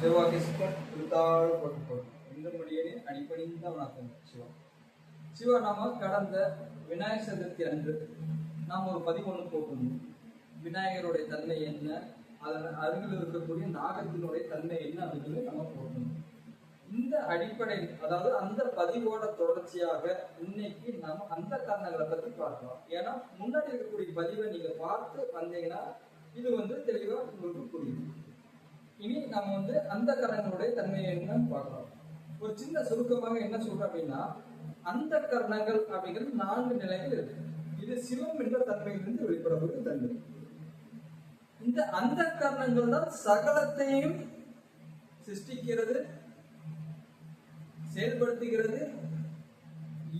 சிவகிருஷ்ணன் போட்டு பொருட்கள் இந்த முடியே அடிப்படைந்த வணக்கம். சிவா. சிவா நாம கடந்த விநாயகர் சதுர்த்தி அன்று நாம் ஒரு பதிவு ஒன்று போட்டிருந்தோம். விநாயகருடைய தன்மை என்ன? அதன் அருகில் இருக்கக்கூடிய நாகத்தினுடைய தன்மை என்ன அப்படின்னு நம்ம போட்டிருந்தோம். இந்த அடிப்படை அதாவது அந்த பதிவோட தொடர்ச்சியாக இன்னைக்கு நாம அந்த காரணங்களை பத்தி பார்க்கலாம். ஏன்னா முன்னாடி இருக்கக்கூடிய பதிவை நீங்க பார்த்து வந்தீங்கன்னா இது வந்து தெளிவா உங்களுக்கு புரியும். இனி நாம வந்து அந்த கரணங்களுடைய தன்மையை என்னன்னு பார்க்கணும். ஒரு சின்ன சுருக்கமாக என்ன சொல்றோம் அப்படின்னா அந்த கரணங்கள் அப்படிங்கிறது நான்கு நிலைகள் இருக்கு. இது சிவம் என்ற தன்மையிலிருந்து வெளிப்படக்கூடிய தன்மை. இந்த அந்த கரணங்கள் தான் சகலத்தையும் சிருஷ்டிக்கிறது செயல்படுத்துகிறது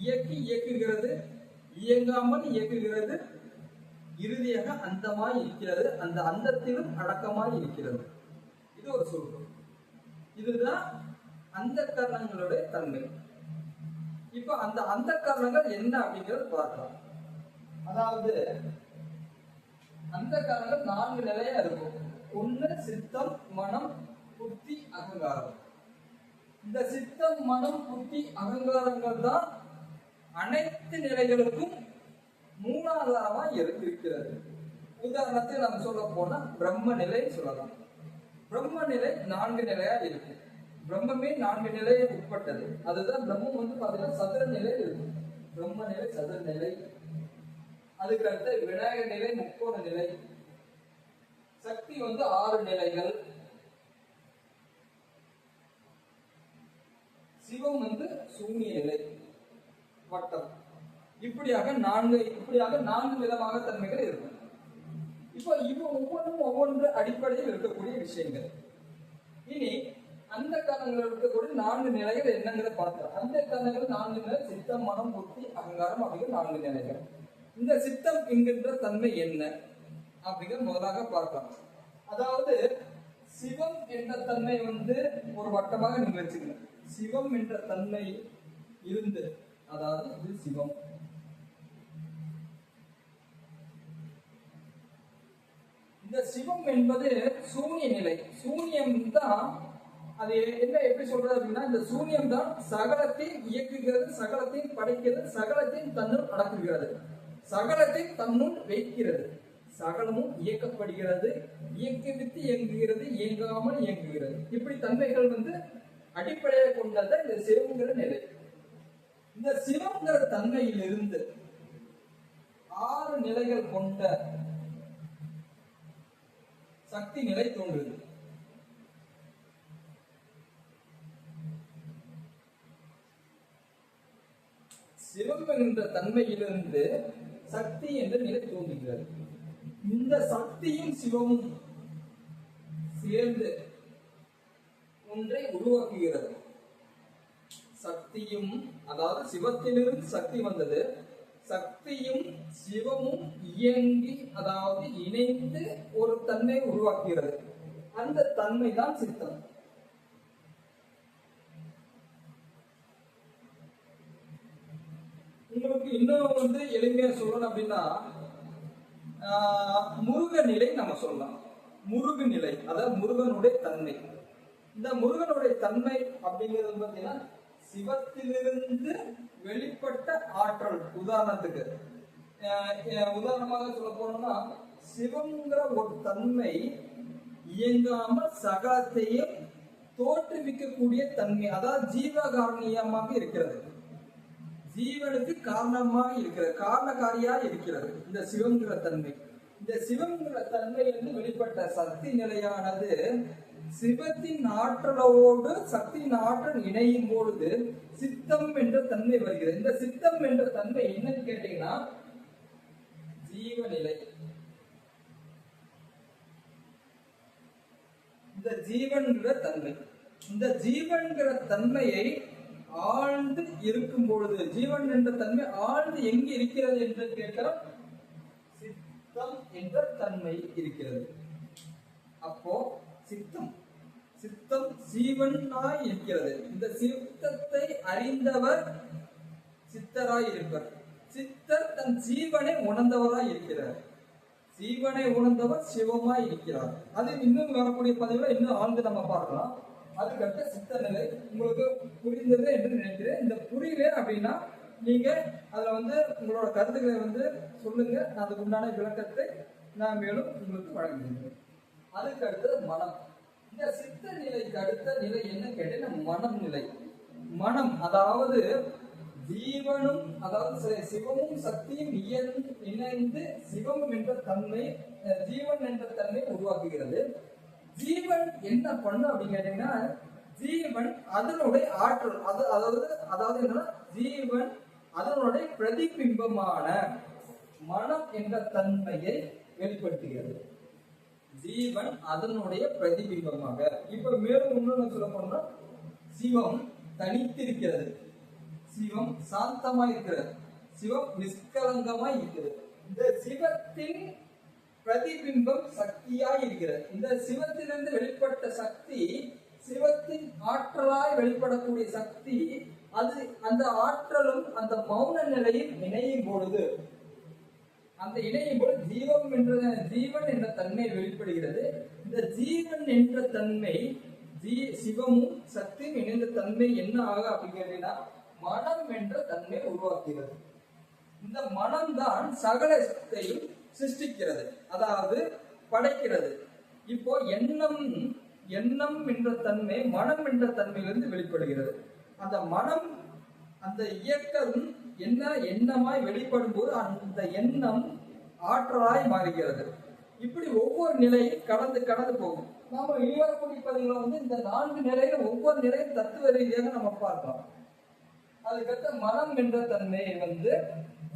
இயக்கி இயக்குகிறது இயங்காமல் இயக்குகிறது இறுதியாக அந்தமாய் இருக்கிறது அந்த அந்தத்திலும் அடக்கமாய் இருக்கிறது. இது ஒரு சுருக்கம் இதுதான் அந்த கரணங்களுடைய தன்மை. இப்ப அந்த அந்த கரணங்கள் என்ன அப்படிங்கறது பார்க்கலாம். அதாவது அந்த கரணங்கள் நான்கு நிலையா இருக்கும். ஒண்ணு சித்தம் மனம் புத்தி அகங்காரம். இந்த சித்தம் மனம் புத்தி அகங்காரங்கள் தான் அனைத்து நிலைகளுக்கும் மூலாதாரமா இருக்கிறது உதாரணத்தை நம்ம சொல்ல போனா பிரம்ம நிலை சொல்லலாம். பிரம்ம நிலை நான்கு நிலையா இருக்கும். பிரம்மமே நான்கு நிலையை உட்பட்டது. அதுதான் பிரம்மம் வந்து பாத்தீங்கன்னா சதுர நிலையில் இருக்கும். பிரம்ம நிலை சதுர நிலை. அதுக்கு அடுத்து விநாயகர் நிலை முக்கோண நிலை. சக்தி வந்து ஆறு நிலைகள். சிவம் வந்து சூன்ய நிலை. வட்டம். இப்படியாக நான்கு இப்படியாக நான்கு விதமாக தன்மைகள் இருக்கும். இப்போ இவ ஒவ்வொன்றும் ஒவ்வொன்று அடிப்படையில் இருக்கக்கூடிய விஷயங்கள். இனி அந்த காலங்களில் இருக்கக்கூடிய நான்கு நிலைகள் என்னங்கிறத பார்த்தோம் அந்த காரணங்கள் நான்கு நிலை சித்தம் மனம் புத்தி அகங்காரம் அப்படிங்கிற நான்கு நிலைகள். இந்த சித்தம் என்கின்ற தன்மை என்ன அப்படிங்கிற முதலாக பார்க்கலாம். அதாவது சிவம் என்ற தன்மை வந்து ஒரு வட்டமாக நீங்க வச்சுக்கணும் சிவம் என்ற தன்மை இருந்து அதாவது இது சிவம். இந்த சிவம் என்பது சூன்ய நிலை. சூன்யம் தான் அது என்ன எப்படி சொல்றது அப்படின்னா இந்த சூன்யம் தான் சகலத்தையும் இயக்குகிறது சகலத்தையும் படைக்கிறது சகலத்தையும் தன்னுள் அடக்குகிறது. சகலத்தை தன்னுள் வைக்கிறது. சகலமும் இயக்கப்படுகிறது இயக்கிவித்து இயங்குகிறது இயங்காமல் இயங்குகிறது. இப்படி தன்மைகள் வந்து அடிப்படையை கொண்டது இந்த சிவங்கிற நிலை. இந்த சிவங்கிற தன்மையிலிருந்து ஆறு நிலைகள் கொண்ட சக்தி நிலை தோன்றுது சிவம் என்ற தன்மையிலிருந்து சக்தி என்ற நிலை தோன்றுகிறது. இந்த சக்தியும் சிவமும் சேர்ந்து ஒன்றை உருவாக்குகிறது. சக்தியும் அதாவது சிவத்திலிருந்து சக்தி வந்தது சக்தியும் சிவமும் இயங்கி அதாவது இணைந்து ஒரு தன்மை உருவாக்குகிறது. அந்த தன்மை தான் சித்தம். உங்களுக்கு இன்னும் வந்து எளிமையா சொல்லணும் அப்படின்னா ஆஹ், முருக நிலை நம்ம சொல்லலாம். முருகு நிலை அதாவது முருகனுடைய தன்மை. இந்த முருகனுடைய தன்மை அப்படிங்கிறது பார்த்தீங்கன்னா சிவத்திலிருந்து வெளிப்பட்ட ஆற்றல் உதாரணத்துக்கு. உதாரணமாக சொல்ல போனோம்னா சிவங்கிற ஒரு தன்மை இயங்காமல் சகலத்தையும் தோற்றுவிக்கக்கூடிய தன்மை அதாவது ஜீவ காரணியமாக இருக்கிறது. ஜீவனுக்கு காரணமாக இருக்கிறது காரணக்காரியாக இருக்கிறது இந்த சிவங்கிற தன்மை. இந்த சிவங்கிற தன்மை என்று வெளிப்பட்ட சக்தி நிலையானது சிவத்தின் ஆற்றலோடு சக்தியின் ஆற்றல் இணையும் பொழுது சித்தம் என்ற தன்மை வருகிறது. இந்த சித்தம் என்ற தன்மை என்னன்னு கேட்டீங்கன்னா ஜீவநிலை. இந்த ஜீவன்கிற தன்மை. இந்த ஜீவன்கிற தன்மையை ஆழ்ந்து இருக்கும் பொழுது ஜீவன் என்ற தன்மை ஆழ்ந்து எங்கு இருக்கிறது என்று கேட்டால் சித்தம் என்ற தன்மை இருக்கிறது. அப்போ சித்தம். சித்தம் சீவனாய் இருக்கிறது இந்த சித்தத்தை அறிந்தவர் சித்தராய் இருப்பர். சித்தர் தன் ஜீவனை உணர்ந்தவராய் இருக்கிறார். ஜீவனை உணர்ந்தவர் சிவமாய் இருக்கிறார். அது இன்னும் வரக்கூடிய பதிவுல இன்னும் ஆழ்ந்து நம்ம பார்க்கலாம். அதுக்கடுத்த சித்த நிலை உங்களுக்கு புரிந்தது என்று நினைக்கிறேன். இந்த புரியல அப்படின்னா நீங்க அதுல வந்து உங்களோட கருத்துக்களை வந்து சொல்லுங்க. நான் அதுக்கு உண்டான விளக்கத்தை நான் மேலும் உங்களுக்கு வழங்குகிறேன். அதுக்கடுத்தது மனம். இந்த சித்த நிலைக்கு அடுத்த நிலை என்ன கேட்டீங்கன்னா மனம் நிலை. மனம் அதாவது ஜீவனும் அதாவது சிவமும் சக்தியும் இணைந்து சிவம் என்ற தன்மை ஜீவன் என்ற தன்மை உருவாக்குகிறது. ஜீவன் என்ன பண்ணும் அப்படின்னு கேட்டீங்கன்னா ஜீவன் அதனுடைய ஆற்றல் அது அதாவது அதாவது என்னன்னா ஜீவன் அதனுடைய பிரதிபிம்பமான மனம் என்ற தன்மையை வெளிப்படுத்துகிறது. ஜீவன் அதனுடைய பிரதிபிம்பமாக. இப்ப மேலும் இன்னொன்னு சொல்ல போனா சிவம் தனித்திருக்கிறது. சிவம் சாந்தமா இருக்கிறது. சிவம் நிஷ்கலங்கமா இருக்கிறது. இந்த சிவத்தின் பிரதிபிம்பம் சக்தியாய் இருக்கிறது. இந்த சிவத்திலிருந்து வெளிப்பட்ட சக்தி சிவத்தின் ஆற்றலாய் வெளிப்படக்கூடிய சக்தி அது அந்த ஆற்றலும் அந்த மௌன நிலையில் இணையும் பொழுது அந்த இணையும் போது ஜீவம் என்ற ஜீவன் என்ற தன்மை வெளிப்படுகிறது. இந்த ஜீவன் என்ற தன்மை ஜீ சிவமும் சக்தியும் இணைந்த தன்மை என்ன ஆக அப்படின்னு மனம் என்ற தன்மை உருவாக்குகிறது. இந்த மனம்தான் சகலத்தையும் சிருஷ்டிக்கிறது அதாவது படைக்கிறது. இப்போ எண்ணம் எண்ணம் என்ற தன்மை மனம் என்ற தன்மையிலிருந்து வெளிப்படுகிறது. அந்த மனம் அந்த இயக்கம் என்ன எண்ணமாய் வெளிப்படும் போது அந்த எண்ணம் ஆற்றலாய் மாறுகிறது. இப்படி ஒவ்வொரு நிலையும் கடந்து கடந்து போகும். நாம இனிவரக்கூடிய பதிவுல வந்து இந்த நான்கு நிலையில ஒவ்வொரு நிலையும் தத்துவ ரீதியாக நம்ம பார்க்கலாம் அதுக்கடுத்த மனம் என்ற தன்மையை வந்து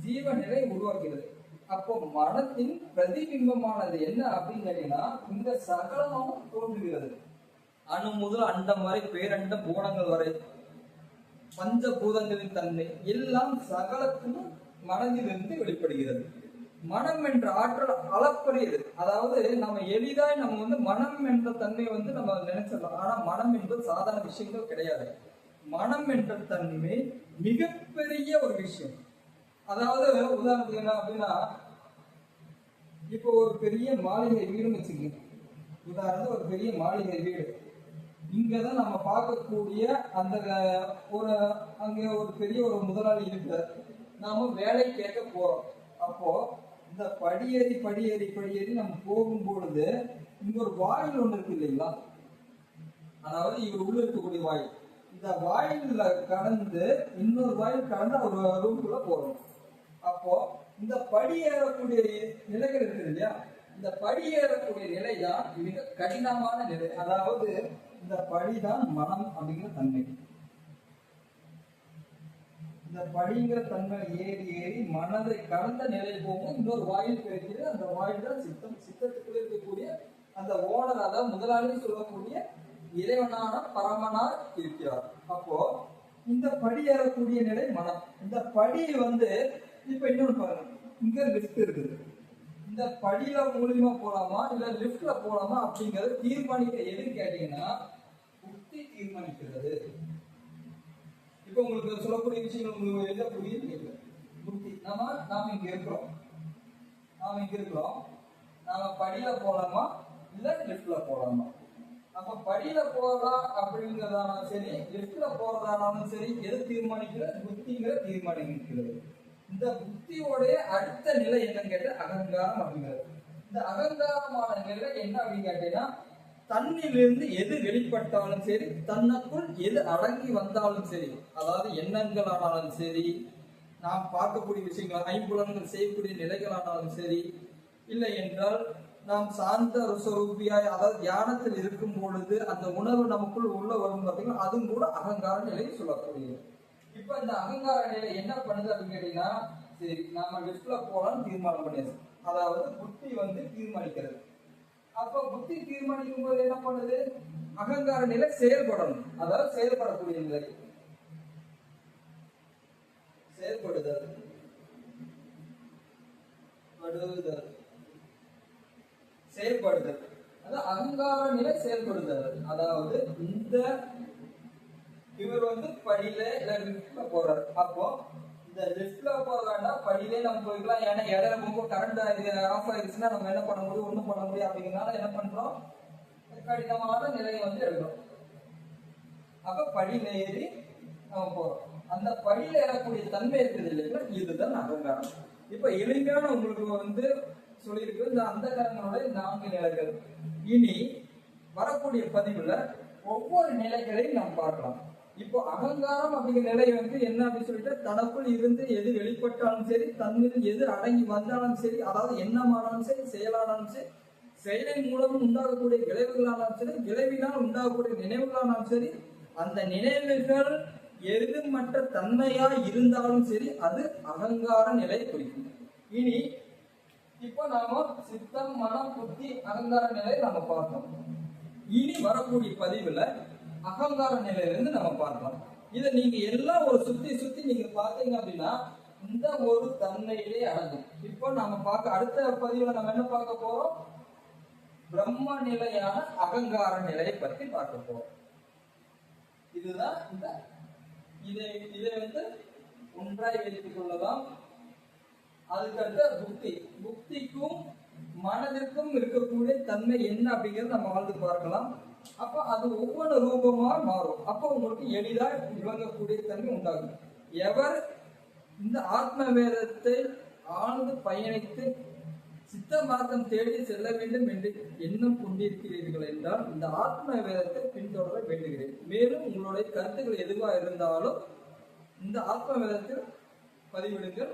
ஜீவ நிலை உருவாக்குகிறது. அப்போ மனத்தின் பிரதிபிம்பமானது என்ன அப்படின்னு கேட்டீங்கன்னா இந்த சகலமும் தோன்றுகிறது. அணு முதல் அண்டம் வரை பேரண்டம் பூணங்கள் வரை பஞ்ச பூதங்களின் தன்மை எல்லாம் சகலத்திலும் மனதிலிருந்து வெளிப்படுகிறது. மனம் என்ற ஆற்றல் அளப்பரியது அதாவது நம்ம எளிதாய் நம்ம வந்து மனம் என்ற தன்மையை வந்து நம்ம நினைச்சிடலாம். ஆனா மனம் என்பது சாதாரண விஷயங்கள் கிடையாது. மனம் என்ற தன்மை மிகப்பெரிய ஒரு விஷயம். அதாவது உதாரணத்துக்கு என்ன அப்படின்னா இப்போ ஒரு பெரிய மாளிகை வீடுன்னு வச்சுக்கோங்க. உதாரணத்துக்கு ஒரு பெரிய மாளிகை வீடு. இங்கதான் நம்ம பார்க்கக்கூடிய அந்த ஒரு அங்க ஒரு பெரிய ஒரு முதலாளி இருக்கிறார். நாம வேலை கேட்க போறோம். அப்போ இந்த படியேறி படியேறி படியேறி நம்ம போகும் பொழுது இங்க ஒரு வாயில் ஒன்று இருக்கு இல்லைங்களா? அதாவது இவர் உள்ள இருக்கக்கூடிய வாயில். இந்த வாயில கடந்து இன்னொரு வாயில் கடந்து ஒரு ரூம்குள்ள போறோம். அப்போ இந்த படியேறக்கூடிய நிலைகள் இருக்குது இல்லையா? இந்த படியேறக்கூடிய நிலை தான் மிக கடினமான நிலை. அதாவது இந்த படிதான் மனம் அப்படிங்கிற தன்மை. இந்த படிங்கிற தன்மை ஏறி ஏறி மனதை கடந்த நிலையில் போகும். இன்னொரு வாயில் கிடைக்கிறது அந்த வாயில் தான் சித்தம். சித்தத்துக்குள்ள இருக்கக்கூடிய அந்த ஓனர் அதாவது முதலாளி சொல்லக்கூடிய இறைவனான பரமனார் இருக்கிறார். அப்போ இந்த படி ஏறக்கூடிய நிலை மனம். இந்த படி வந்து இப்ப இன்னொன்று பாருங்க. இங்க லிஃப்ட் இருக்குது. இந்த படியில மூலியமா போலாமா இல்ல லிப்ட்ல போலாமா அப்படிங்கறத தீர்மானிக்க எதுன்னு கேட்டீங்கன்னா புத்தி தீர்மானிக்கிறது. இப்போ உங்களுக்கு சொல்லக்கூடிய விஷயங்கள் உங்களுக்கு எந்த புரியுது புத்தி நாம நாம இங்க இருக்கிறோம். நாம இங்க இருக்கிறோம். நாம படியில போலாமா இல்ல லிப்ட்ல போலாமா? அப்ப படியில போறதா அப்படிங்கறதானாலும் சரி லிப்ட்ல போறதானாலும் சரி எது தீர்மானிக்கிறது? புத்திங்கிற தீர்மானிக்கிறது. இந்த புத்தியோடைய அடுத்த நிலை என்னன்னு கேட்டா அகங்காரம் அப்படிங்கிறது. இந்த அகங்காரமான நிலை என்ன அப்படின்னு கேட்டீங்கன்னா தன்னிலிருந்து எது வெளிப்பட்டாலும் சரி தன்னுக்குள் எது அடங்கி வந்தாலும் சரி அதாவது எண்ணங்கள் ஆனாலும் சரி நாம் பார்க்கக்கூடிய விஷயங்கள் ஐம்புலன்கள் செய்யக்கூடிய நிலைகளானாலும் சரி இல்லை என்றால் நாம் சாந்த ருசரூபியாய் அதாவது தியானத்தில் இருக்கும் பொழுது அந்த உணர்வு நமக்குள் உள்ள வரும் பார்த்தீங்கன்னா அதுவும் கூட அகங்கார நிலையை சொல்லக்கூடியது. இப்ப இந்த அகங்கார நிலை என்ன பண்ணுது அப்படின்னு கேட்டீங்கன்னா சரி நாம வெஸ்ட்ல போலாம்னு தீர்மானம் பண்ணிடுது அதாவது புத்தி வந்து தீர்மானிக்கிறது. அப்ப புத்தி தீர்மானிக்கும் போது என்ன பண்ணுது? அகங்கார நிலை செயல்படணும். அதாவது செயல்படக்கூடிய நிலை. செயல்படுதல். படுதல். செயல்படுதல். அதாவது அகங்கார நிலை செயல்படுதல். அதாவது இந்த இவர் வந்து படியில இல்ல போறாரு. அப்போ இந்த இந்த போக வேண்டாம் படியிலே நம்ம போய்க்கலாம். ஏன்னா இடம் ரொம்ப கரண்ட் ஆஃப் ஆயிடுச்சுன்னா நம்ம என்ன பண்ண முடியும் ஒண்ணும் பண்ண முடியும் அப்படிங்கறதுனால என்ன பண்றோம்? கடினமான நிலையை வந்து எடுக்கிறோம் அப்ப படியில ஏறி நம்ம போறோம். அந்த படியில ஏறக்கூடிய தன்மை இருக்குது இல்லைங்களா? இதுதான் அகங்காரம். இப்ப எளிமையான உங்களுக்கு வந்து சொல்லியிருக்கு இந்த அந்தகரங்களுடைய நான்கு நிலைகள். இனி வரக்கூடிய பதிவுல ஒவ்வொரு நிலைகளையும் நாம் பார்க்கலாம். இப்போ அகங்காரம் அப்படிங்கிற நிலை வந்து என்ன அப்படின்னு சொல்லிட்டு தனக்குள் இருந்து எது வெளிப்பட்டாலும் சரி தன்னில் எது அடங்கி வந்தாலும் சரி அதாவது எண்ணமானாலும் சரி செயலானாலும் சரி செயலின் மூலம் உண்டாகக்கூடிய விளைவுகளானாலும் சரி விளைவினால் உண்டாகக்கூடிய நினைவுகளானாலும் சரி அந்த நினைவுகள் எதிர்மற்ற தன்மையா இருந்தாலும் சரி அது அகங்கார நிலை குறிக்கும். இனி இப்போ நாம சித்தம் மனம் புத்தி அகங்கார நிலை நம்ம பார்த்தோம். இனி வரக்கூடிய பதிவுல அகங்கார நிலையிலிருந்து நம்ம பார்க்கலாம் இதை நீங்க எல்லாம் ஒரு சுத்தி சுத்தி நீங்க பார்த்தீங்க அப்படின்னா இந்த ஒரு தன்மையிலே அடங்கும். இப்போ நாம பார்க்க அடுத்த பதிவுல நம்ம என்ன பார்க்க போறோம்? பிரம்ம நிலையான அகங்கார நிலையை பற்றி பார்க்க போறோம். இதுதான் இந்த இதை இதை வந்து ஒன்றாய் வைத்துக் கொள்ளலாம். அதுக்கடுத்த புக்தி. புக்திக்கும் மனதிற்கும் இருக்கக்கூடிய தன்மை என்ன அப்படிங்கறத நம்ம வாழ்ந்து பார்க்கலாம். அப்போ அது ஒவ்வொரு ரூபமா மாறும். அப்போ உங்களுக்கு எளிதா விளங்கக்கூடிய தன்மை உண்டாகும். எவர் இந்த ஆத்ம வேதத்தை ஆழ்ந்து பயணித்து சித்த மார்க்கம் தேடி செல்ல வேண்டும் என்று எண்ணம் கொண்டிருக்கிறீர்கள் என்றால் இந்த ஆத்ம வேதத்தை பின்தொடர வேண்டுகிறேன். மேலும் உங்களுடைய கருத்துக்கள் எதுவா இருந்தாலும் இந்த ஆத்ம வேதத்தில் பதிவிடுங்கள்.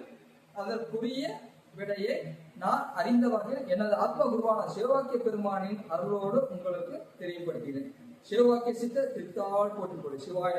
அதற்குரிய விடையை நான் அறிந்த வகையில் எனது ஆத்ம குருவான சிவவாக்கிய பெருமானின் அருளோடு உங்களுக்கு தெரியப்படுகிறேன் சிவவாக்கிய சித்த திருத்தாள் போட்டுக்கொடு சிவாய